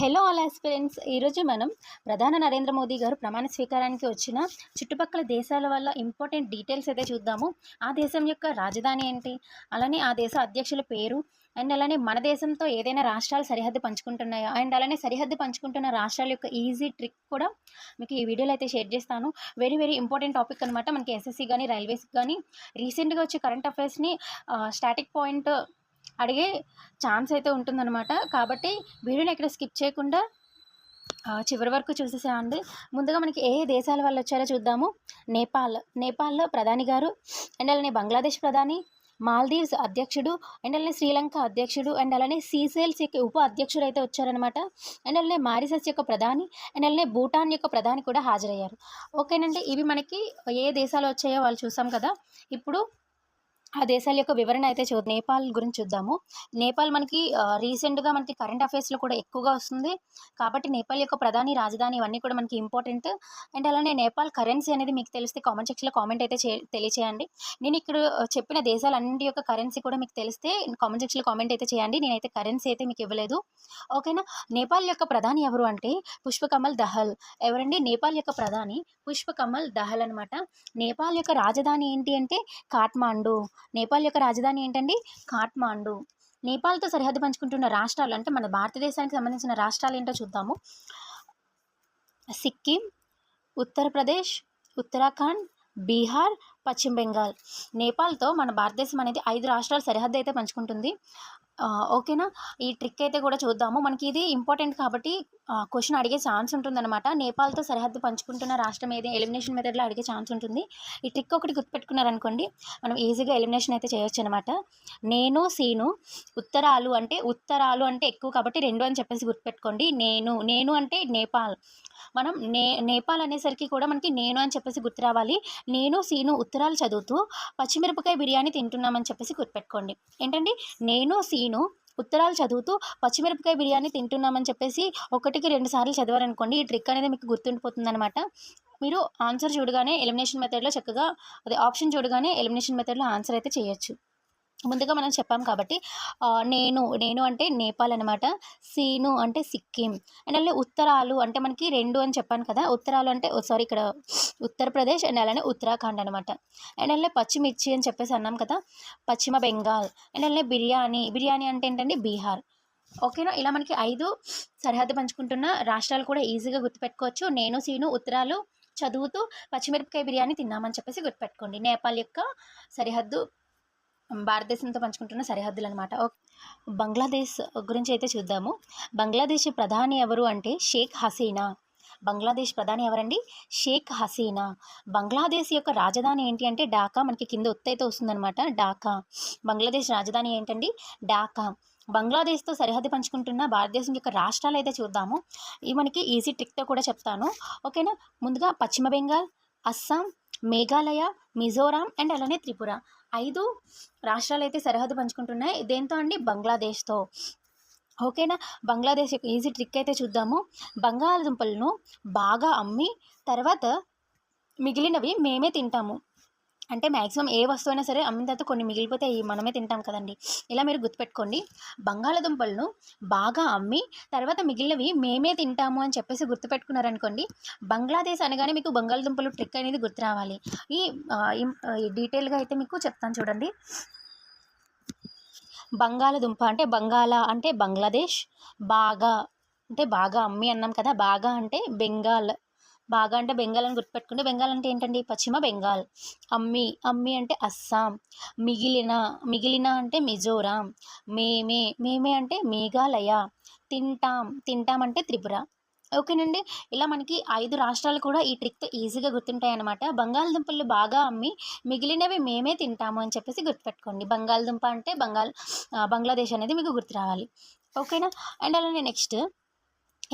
Hello all aspirants. ఈరోజు మనం ప్రధాన నరేంద్ర మోదీ గారు ప్రమాణ స్వీకారానికి వచ్చిన చుట్టుపక్కల దేశాల వల్ల ఇంపార్టెంట్ డీటెయిల్స్ అయితే చూద్దాము. ఆ దేశం యొక్క రాజధాని ఏంటి? అలానే ఆ దేశ అధ్యక్షుల పేరు అండ్ అలానే మన దేశంతో ఏదైనా రాష్ట్రాలు సరిహద్దు పంచుకుంటున్నాయా? అండ్ అలానే సరిహద్దు పంచుకుంటున్న రాష్ట్రాల యొక్క ఈజీ ట్రిక్ కూడా మీకు ఈ వీడియోలో అయితే షేర్ చేస్తాను. వెరీ వెరీ ఇంపార్టెంట్ టాపిక్ అనమాట మనకి ఎస్ఎస్సి కానీ రైల్వేస్ కానీ రీసెంట్గా వచ్చే కరెంట్ అఫైర్స్ని స్టాటిక్ పాయింట్ అడిగే ఛాన్స్ అయితే ఉంటుందన్నమాట. కాబట్టి వీడియోని ఎక్కడ స్కిప్ చేయకుండా చివరి వరకు చూసేసేయండి. ముందుగా మనకి ఏ ఏ దేశాల వాళ్ళు వచ్చారో చూద్దాము. నేపాల్. నేపాల్లో ప్రధాని గారు అండ్ అలానే బంగ్లాదేశ్ ప్రధాని మాల్దీవ్స్ అధ్యక్షుడు అండ్ అలానే శ్రీలంక అధ్యక్షుడు అండ్ అలానే సీసెల్స్ యొక్క ఉప అధ్యక్షుడు అయితే వచ్చారనమాట అండ్ అలానే మారిసస్ యొక్క ప్రధాని అండ్ అలానే భూటాన్ యొక్క ప్రధాని కూడా హాజరయ్యారు. ఓకేనండి ఇవి మనకి ఏ దేశాలు వచ్చాయో వాళ్ళు చూసాం కదా. ఇప్పుడు ఆ దేశాల యొక్క వివరణ అయితే చూ నేపాల్ గురించి చూద్దాము. నేపాల్ మనకి రీసెంట్గా మనకి కరెంట్ అఫైర్స్లో కూడా ఎక్కువగా వస్తుంది. కాబట్టి నేపాల్ యొక్క ప్రధాని రాజధాని ఇవన్నీ కూడా మనకి ఇంపార్టెంట్ అండ్ అలానే నేపాల్ కరెన్సీ అనేది మీకు తెలిస్తే కామెంట్ సెక్షన్లో కామెంట్ అయితే చే తెలియచేయండి. నేను ఇక్కడ చెప్పిన దేశాలన్నింటి యొక్క కరెన్సీ కూడా మీకు తెలిస్తే కామెంట్ సెక్షన్లో కామెంట్ అయితే చేయండి. నేనైతే కరెన్సీ అయితే మీకు ఇవ్వలేదు. ఓకేనా నేపాల్ యొక్క ప్రధాని ఎవరు అంటే పుష్పకమల్ దహల్. ఎవరండి? నేపాల్ యొక్క ప్రధాని పుష్పకమల్ దహల్ అనమాట నేపాల్ యొక్క రాజధాని ఏంటి అంటే కాఠ్మాండు. నేపాల్ యొక్క రాజధాని ఏంటండి? కాఠ్మాండు. నేపాల్తో సరిహద్దు పంచుకుంటున్న రాష్ట్రాలు అంటే మన భారతదేశానికి సంబంధించిన రాష్ట్రాలు ఏంటో చూద్దాము. సిక్కిం ఉత్తరప్రదేశ్ ఉత్తరాఖండ్ బీహార్ పశ్చిమ బెంగాల్. నేపాల్తో మన భారతదేశం అనేది ఐదు రాష్ట్రాలు సరిహద్దు అయితే పంచుకుంటుంది. ఓకేనా? ఈ ట్రిక్ అయితే కూడా చూద్దాము. మనకి ఇది ఇంపార్టెంట్ కాబట్టి క్వశ్చన్ అడిగే ఛాన్స్ ఉంటుందన్నమాట. నేపాల్తో సరిహద్దు పంచుకుంటున్న రాష్ట్రం ఏది? ఎలిమినేషన్ మెథడ్లో అడిగే ఛాన్స్ ఉంటుంది. ఈ ట్రిక్ ఒకటి గుర్తుపెట్టుకున్నారనుకోండి మనం ఈజీగా ఎలిమినేషన్ అయితే చేయొచ్చు అనమాట నేను సీను ఉత్తరాలు అంటే ఉత్తరాలు అంటే ఎక్కువ కాబట్టి రెండు అని చెప్పేసి గుర్తుపెట్టుకోండి. నేను నేను అంటే నేపాల్. మనం నే నేపాల్ అనేసరికి కూడా మనకి నేను అని చెప్పేసి గుర్తు రావాలి. నేను సీను ఉత్తరాలు చదువుతూ పచ్చిమిరపకాయ బిర్యానీ తింటున్నామని చెప్పేసి గుర్తుపెట్టుకోండి. ఏంటండి? నేను సీను ఉత్తరాలు చదువుతూ పచ్చిమిరపకాయ బిర్యానీ తింటున్నామని చెప్పేసి ఒకటికి రెండు సార్లు చదివారనుకోండి ఈ ట్రిక్ అనేది మీకు గుర్తుండిపోతుంది అనమాట మీరు ఆన్సర్ చూడగానే ఎలిమినేషన్ మెథడ్లో చక్కగా అదే ఆప్షన్ చూడగానే ఎలిమినేషన్ మెథడ్లో ఆన్సర్ అయితే చేయొచ్చు. ముందుగా మనం చెప్పాం కాబట్టి నేను నేను అంటే నేపాల్ అనమాట సీను అంటే సిక్కిం అండ్ అలానే ఉత్తరాలు అంటే మనకి రెండు అని చెప్పాను కదా ఉత్తరాలు అంటే సారీ ఇక్కడ ఉత్తరప్రదేశ్ అండ్ అలానే ఉత్తరాఖండ్ అనమాట అండ్ అలానే పచ్చిమిర్చి అని చెప్పేసి అన్నాం కదా పశ్చిమ బెంగాల్ అండ్ అలానే బిర్యానీ బిర్యానీ అంటే ఏంటంటే బీహార్ ఓకేనా? ఇలా మనకి ఐదు సరిహద్దు పంచుకుంటున్న రాష్ట్రాలు కూడా ఈజీగా గుర్తుపెట్టుకోవచ్చు నేను సీను ఉత్తరాలు చదువుతూ పచ్చిమిరపకాయ బిర్యానీ తిన్నామని చెప్పేసి గుర్తుపెట్టుకోండి నేపాల్ యొక్క సరిహద్దు భారతదేశంతో పంచుకుంటున్న సరిహద్దులు అనమాట బంగ్లాదేశ్ గురించి అయితే చూద్దాము. బంగ్లాదేశ్ ప్రధాని ఎవరు అంటే షేక్ హసీనా. బంగ్లాదేశ్ ప్రధాని ఎవరండి? షేక్ హసీనా. బంగ్లాదేశ్ యొక్క రాజధాని ఏంటి అంటే ఢాకా. మనకి కింద ఒత్తైతే వస్తుందన్నమాట. ఢాకా. బంగ్లాదేశ్ రాజధాని ఏంటండి? ఢాకా. బంగ్లాదేశ్తో సరిహద్దు పంచుకుంటున్న భారతదేశం యొక్క రాష్ట్రాలు అయితే చూద్దాము. ఇవి మనకి ఈజీ ట్రిక్తో కూడా చెప్తాను. ఓకేనా? ముందుగా పశ్చిమ బెంగాల్ అస్సాం మేఘాలయ మిజోరాం అండ్ అలానే త్రిపుర. ఐదు రాష్ట్రాలు అయితే సరిహద్దు పంచుకుంటున్నాయి. దేంతో అండి? బంగ్లాదేశ్తో. ఓకేనా? బంగ్లాదేశ్ యొక్క ఈజీ ట్రిక్ అయితే చూద్దాము. బంగాళదుంపలను బాగా అమ్మి తర్వాత మిగిలినవి మేమే తింటాము. అంటే మ్యాక్సిమం ఏ వస్తువైనా సరే అమ్మిన తర్వాత కొన్ని మిగిలిపోతే మనమే తింటాం కదండి. ఇలా మీరు గుర్తుపెట్టుకోండి. బంగాళదుంపలను బాగా అమ్మి తర్వాత మిగిలినవి మేమే తింటాము అని చెప్పేసి గుర్తుపెట్టుకున్నారనుకోండి బంగ్లాదేశ్ అనగానే మీకు బంగాళదుంపలు ట్రిక్ అనేది గుర్తు రావాలి. ఈ ఈ డీటెయిల్గా అయితే మీకు చెప్తాను చూడండి. బంగాళదుంప అంటే బంగాళ అంటే బంగ్లాదేశ్ బాగా అంటే బాగా అమ్మి అన్నాం కదా బాగా అంటే బెంగాల్ బాగా అంటే బెంగాల్ అని గుర్తుపెట్టుకుంటే బెంగాల్ అంటే ఏంటండి? పశ్చిమ బెంగాల్. అమ్మి అమ్మి అంటే అస్సాం. మిగిలిన మిగిలిన అంటే మిజోరాం. మేమే మేమే అంటే మేఘాలయ. తింటాం తింటాం అంటే త్రిపుర. ఓకేనండి? ఇలా మనకి ఐదు రాష్ట్రాలు కూడా ఈ ట్రిక్తో ఈజీగా గుర్తుంటాయి అనమాట బంగాళదుంపలు బాగా అమ్మి మిగిలినవి మేమే తింటాము అని చెప్పేసి గుర్తుపెట్టుకోండి. బంగాళదుంప అంటే బంగాల్ బంగ్లాదేశ్ అనేది మీకు గుర్తు రావాలి. ఓకేనా? అండ్ అలానే నెక్స్ట్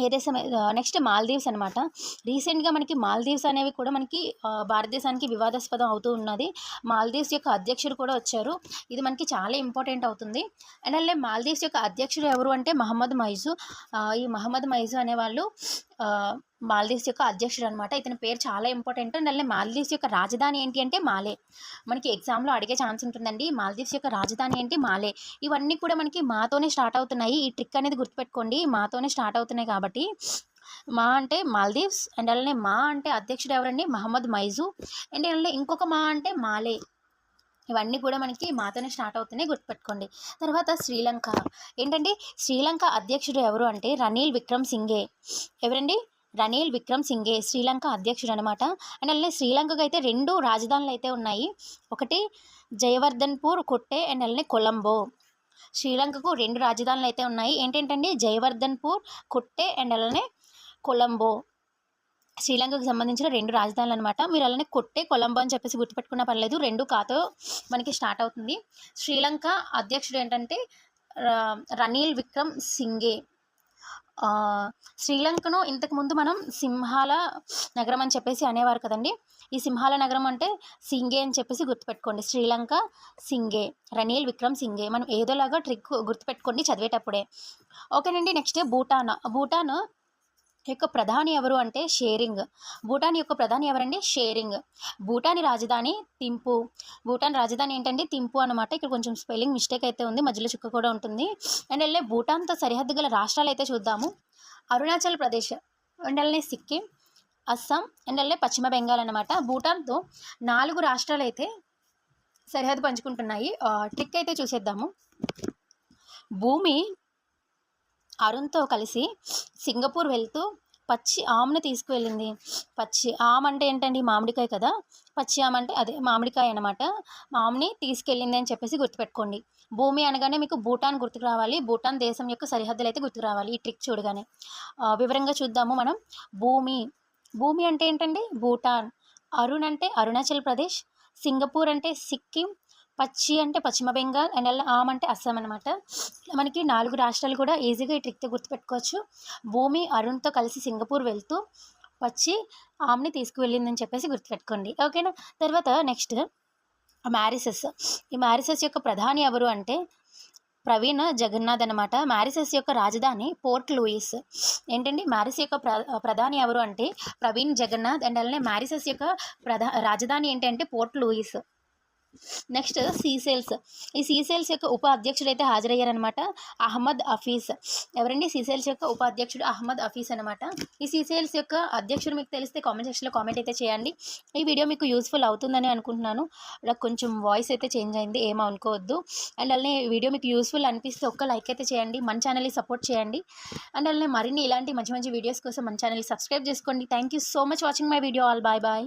ఏ దేశం నెక్స్ట్ మాల్దీవ్స్ అనమాట రీసెంట్గా మనకి మాల్దీవ్స్ అనేవి కూడా మనకి భారతదేశానికి వివాదాస్పదం అవుతూ ఉన్నది. మాల్దీవ్స్ యొక్క అధ్యక్షుడు కూడా వచ్చారు. ఇది మనకి చాలా ఇంపార్టెంట్ అవుతుంది. అండ్ అలానే మాల్దీవ్స్ యొక్క అధ్యక్షుడు ఎవరు అంటే మహమ్మద్ మైజు. ఈ మహమ్మద్ మైజు అనేవాళ్ళు మాల్దీవ్స్ యొక్క అధ్యక్షుడు అనమాట ఇతని పేరు చాలా ఇంపార్టెంట్ అండ్ అలానే మాల్దీవ్స్ యొక్క రాజధాని ఏంటి అంటే మాలే. మనకి ఎగ్జామ్లో అడిగే ఛాన్స్ ఉంటుందండి. మాల్దీవ్స్ యొక్క రాజధాని ఏంటి? మాలే. ఇవన్నీ కూడా మనకి మాతోనే స్టార్ట్ అవుతున్నాయి. ఈ ట్రిక్ అనేది గుర్తుపెట్టుకోండి. మాతోనే స్టార్ట్ అవుతున్నాయి కాబట్టి. మా అంటే మాల్దీవ్స్ అండ్ అలానే మా అంటే అధ్యక్షుడు ఎవరండి? మహమ్మద్ మైజు. అండ్ అలానే ఇంకొక మా అంటే మాలే. ఇవన్నీ కూడా మనకి మాతోనే స్టార్ట్ అవుతున్నాయి. గుర్తుపెట్టుకోండి. తర్వాత శ్రీలంక. ఏంటంటే శ్రీలంక అధ్యక్షుడు ఎవరు అంటే రనీల్ విక్రమ్ సింగే ఎవరండి? రనీల్ విక్రమ్ సింగే శ్రీలంక అధ్యక్షుడు అనమాట అండ్ అలానే శ్రీలంకకు అయితే రెండు రాజధానులు అయితే ఉన్నాయి. ఒకటి జయవర్ధన్పూర్ కొట్టే అండ్ అలానే కొలంబో. శ్రీలంకకు రెండు రాజధానులు అయితే ఉన్నాయి. ఏంటంటే జయవర్ధన్పూర్ కొట్టే అండ్ అలానే కొలంబో. శ్రీలంకకు సంబంధించిన రెండు రాజధానులు అనమాట మీరు అలానే కొట్టే కొలంబో అని చెప్పేసి గుర్తుపెట్టుకున్న పర్లేదు. రెండు కాతో మనకి స్టార్ట్ అవుతుంది. శ్రీలంక అధ్యక్షుడు ఏంటంటే రనీల్ విక్రమ్ సింగే శ్రీలంకను ఇంతకుముందు మనం సింహాల నగరం అని చెప్పేసి అనేవారు కదండి. ఈ సింహాల నగరం అంటే సింగే అని చెప్పేసి గుర్తుపెట్టుకోండి. శ్రీలంక సింగే రనీల్ విక్రమ్ సింగే. మనం ఏదోలాగా ట్రిక్ గుర్తుపెట్టుకోండి చదివేటప్పుడే. ఓకేనండి నెక్స్ట్ భూటాన్. భూటాన్ యొక్క ప్రధాని ఎవరు అంటే షేరింగ్. భూటాన్ యొక్క ప్రధాని ఎవరండి షేరింగ్. భూటాన్ రాజధాని తింపు. భూటాన్ రాజధాని ఏంటంటే తింపు అనమాట ఇక్కడ కొంచెం స్పెల్లింగ్ మిస్టేక్ అయితే ఉంది. మధ్యలో చుక్క కూడా ఉంటుంది. అండ్ వెళ్ళే భూటాన్తో సరిహద్దు గల రాష్ట్రాలు అయితే చూద్దాము. అరుణాచల్ ప్రదేశ్ అండ్ వెళ్ళే సిక్కిం అస్సాం అండ్ వెళ్ళే పశ్చిమ బెంగాల్ అనమాట భూటాన్తో నాలుగు రాష్ట్రాలు అయితే సరిహద్దు పంచుకుంటున్నాయి. ట్రిక్ అయితే చూసేద్దాము. భూమి అరుణ్తో కలిసి సింగపూర్ వెళ్తూ పచ్చి ఆమ్ని తీసుకువెళ్ళింది. పచ్చి ఆమ్ అంటే ఏంటండి? మామిడికాయ కదా? పచ్చి ఆమ్ అంటే అదే మామిడికాయ అనమాట ఆమ్ని తీసుకెళ్ళింది అని చెప్పేసి గుర్తుపెట్టుకోండి. భూమి అనగానే మీకు భూటాన్ గుర్తుకు రావాలి. భూటాన్ దేశం యొక్క సరిహద్దులు అయితే గుర్తుకు రావాలి. ఈ ట్రిక్ చూడగానే. వివరంగా చూద్దాము మనం. భూమి. భూమి అంటే ఏంటండి? భూటాన్. అరుణ్ అంటే అరుణాచల్ ప్రదేశ్. సింగపూర్ అంటే సిక్కిం. పచ్చి అంటే పశ్చిమ బెంగాల్ అండ్ అలా ఆమ్ అంటే అస్సాం అనమాట మనకి నాలుగు రాష్ట్రాలు కూడా ఈజీగా ఈ ట్రిక్తో గుర్తుపెట్టుకోవచ్చు. భూమి అరుణ్తో కలిసి సింగపూర్ వెళ్తూ వచ్చి ఆమ్ని తీసుకువెళ్ళిందని చెప్పేసి గుర్తుపెట్టుకోండి. ఓకేనా? తర్వాత నెక్స్ట్ మ్యారిసెస్. ఈ మ్యారిసెస్ యొక్క ప్రధాని ఎవరు అంటే ప్రవీణ్ జగన్నాథ్ అనమాట మ్యారిసెస్ యొక్క రాజధాని పోర్ట్ లూయిస్. ఏంటండి? మ్యారిస్ యొక్క ప్ర ప్రధాని ఎవరు అంటే ప్రవీణ్ జగన్నాథ్ అండ్ అలానే మ్యారిసెస్ యొక్క ప్రధా రాజధాని ఏంటంటే పోర్ట్ లూయిస్. నెక్స్ట్ సీసెల్స్ ఈ సీసెల్స్ యొక్క ఉప అధ్యక్షుడు అయితే హాజరయ్యారనమాట అహ్మద్ అఫీస్. ఎవరండి? సీసెల్స్ యొక్క ఉపాధ్యక్షుడు అహ్మద్ అఫీస్ అనమాట ఈ సీసెల్స్ యొక్క అధ్యక్షుడు మీకు తెలిస్తే కామెంట్ సెక్షన్లో కామెంట్ అయితే చేయండి. ఈ వీడియో మీకు యూస్ఫుల్ అవుతుందని అనుకుంటున్నాను. నాకు కొంచెం వాయిస్ అయితే చేంజ్ అయింది ఏమో అనుకోవద్దు. అండ్ అలానే వీడియో మీకు యూస్ఫుల్ అనిపిస్తే ఒక్క లైక్ అయితే చేయండి మన ఛానల్ని సపోర్ట్ చేయండి. అండ్ అలానే మరిన్ని ఇలాంటి మంచి మంచి వీడియోస్ కోసం మన ఛానల్ని సబ్స్క్రైబ్ చేసుకోండి. Thank you so much watching my video all. Bye bye.